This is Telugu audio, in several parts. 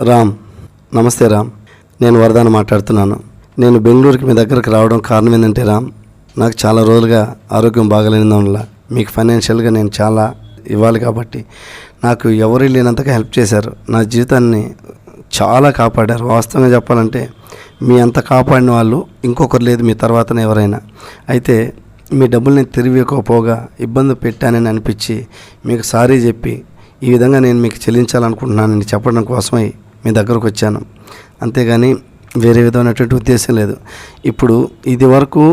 రామ్ నమస్తే రామ్. నేను వరదాన్ని మాట్లాడుతున్నాను. నేను బెంగళూరుకి మీ దగ్గరకు రావడం కారణం ఏంటంటే రామ్ నాకు చాలా రోజులుగా ఆరోగ్యం బాగలేని వల్ల మీకు ఫైనాన్షియల్గా నేను చాలా ఇవ్వాలి కాబట్టి నాకు ఎవరు లేనంతగా హెల్ప్ చేశారు. నా జీవితాన్ని చాలా కాపాడారు. వాస్తవంగా చెప్పాలంటే మీ అంత కాపాడిన వాళ్ళు ఇంకొకరు లేదు మీ తర్వాతనే ఎవరైనా. అయితే మీ డబ్బులు నేను తిరిగి ఇవ్వకపోగా ఇబ్బంది పెట్టానని అనిపించి మీకు సారీ చెప్పి ఈ విధంగా నేను మీకు చెల్లించాలనుకుంటున్నానని చెప్పడం కోసమై మీ దగ్గరకు వచ్చాను. అంతేగాని వేరే విధమైనటువంటి ఉద్దేశం లేదు. ఇప్పుడు ఇది వరకు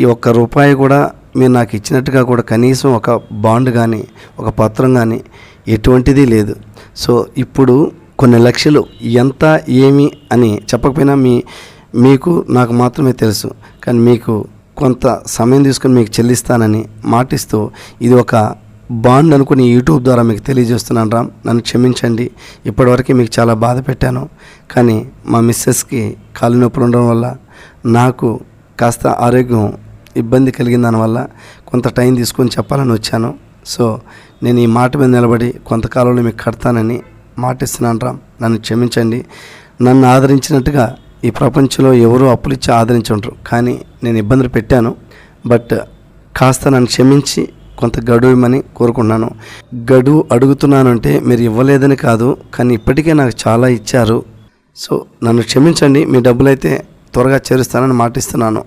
ఈ ఒక్క రూపాయి కూడా మీరు నాకు ఇచ్చినట్టుగా కూడా కనీసం ఒక బాండ్ కానీ ఒక పత్రం కానీ ఎటువంటిది లేదు. సో ఇప్పుడు కొన్ని లక్షలు ఎంత ఏమి అని చెప్పకపోయినా మీ మీకు నాకు మాత్రమే తెలుసు. కానీ మీకు కొంత సమయం తీసుకొని మీకు చెల్లిస్తానని మాటిస్తూ ఇది ఒక బాండ్ అనుకుని యూట్యూబ్ ద్వారా మీకు తెలియజేస్తున్నాను రామ్ నన్ను క్షమించండి. ఇప్పటివరకు మీకు చాలా బాధ పెట్టాను. కానీ మా మిస్సెస్కి కాలు నొప్పులు ఉండడం వల్ల నాకు కాస్త ఆరోగ్యం ఇబ్బంది కలిగిన దానివల్ల కొంత టైం తీసుకొని చెప్పాలని వచ్చాను. సో నేను ఈ మాట మీద నిలబడి కొంతకాలంలో మీకు కడతానని మాటిస్తున్నాను రామ్ నన్ను క్షమించండి. నన్ను ఆదరించినట్టుగా ఈ ప్రపంచంలో ఎవరు అప్పులిచ్చి ఆదరించుంటారు కానీ నేను ఇబ్బందులు పెట్టాను. బట్ కాస్త నన్ను క్షమించి కొంత గడువు ఇవ్వమని కోరుకున్నాను గడువు అడుగుతున్నాను అంటే మీరు ఇవ్వలేదని కాదు కానీ ఇప్పటికే నాకు చాలా ఇచ్చారు. సో నన్ను క్షమించండి మీ డబ్బులైతే త్వరగా చేరుస్తానని మాటిస్తున్నాను.